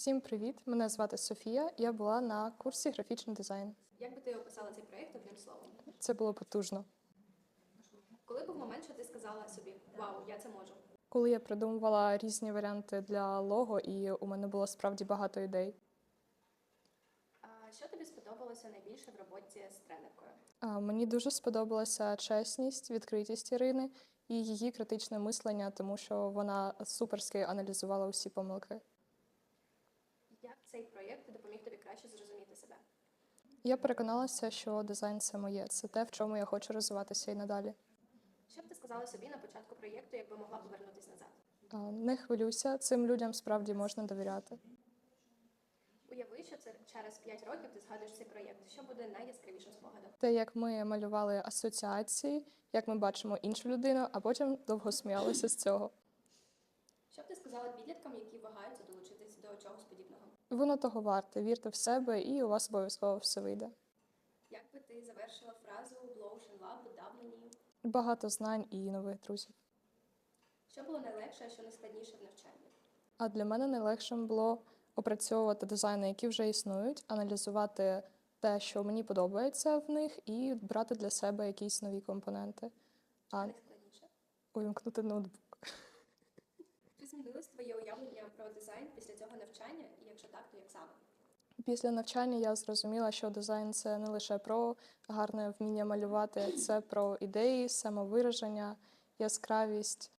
Всім привіт! Мене звати Софія. Я була на курсі графічний дизайн. Як би ти описала цей проєкт одним словом? Це було потужно. Коли був момент, що ти сказала собі Вау, я це можу? Коли я придумувала різні варіанти для лого, і у мене було справді багато ідей. А що тобі сподобалося найбільше в роботі з тренеркою? А, Мені дуже сподобалася чесність, відкритість Ірини і її критичне мислення, тому що вона суперськи аналізувала усі помилки. Цей проєкт допоміг тобі краще зрозуміти себе? Я переконалася, що дизайн це моє, це те, в чому я хочу розвиватися і надалі. Що б ти сказала собі на початку проєкту, якби могла повернутися назад? Не хвилюйся, цим людям справді можна довіряти. Уяви, що це через 5 років ти згадуєш цей проєкт. Що буде найяскравішим спогадом? Те, як ми малювали асоціації, як ми бачимо іншу людину, а потім довго сміялися з цього. Що б ти сказала підліткам, які вагаються долучитись до чогось подібного? Воно того варте. Вірте в себе, і у вас обов'язково все вийде. Як би ти завершила фразу Blow and Love дав мені? Багато знань і нових друзів. Що було найлегше, а що найскладніше в навчанні? А для мене найлегшим було опрацьовувати дизайни, які вже існують, аналізувати те, що мені подобається в них, і брати для себе якісь нові компоненти. А Найскладніше? увімкнути ноутбук. Змінилось твоє уявлення про дизайн після цього навчання? І якщо так, то як саме? Після навчання я зрозуміла, що дизайн це не лише про гарне вміння малювати, це про ідеї, самовираження, яскравість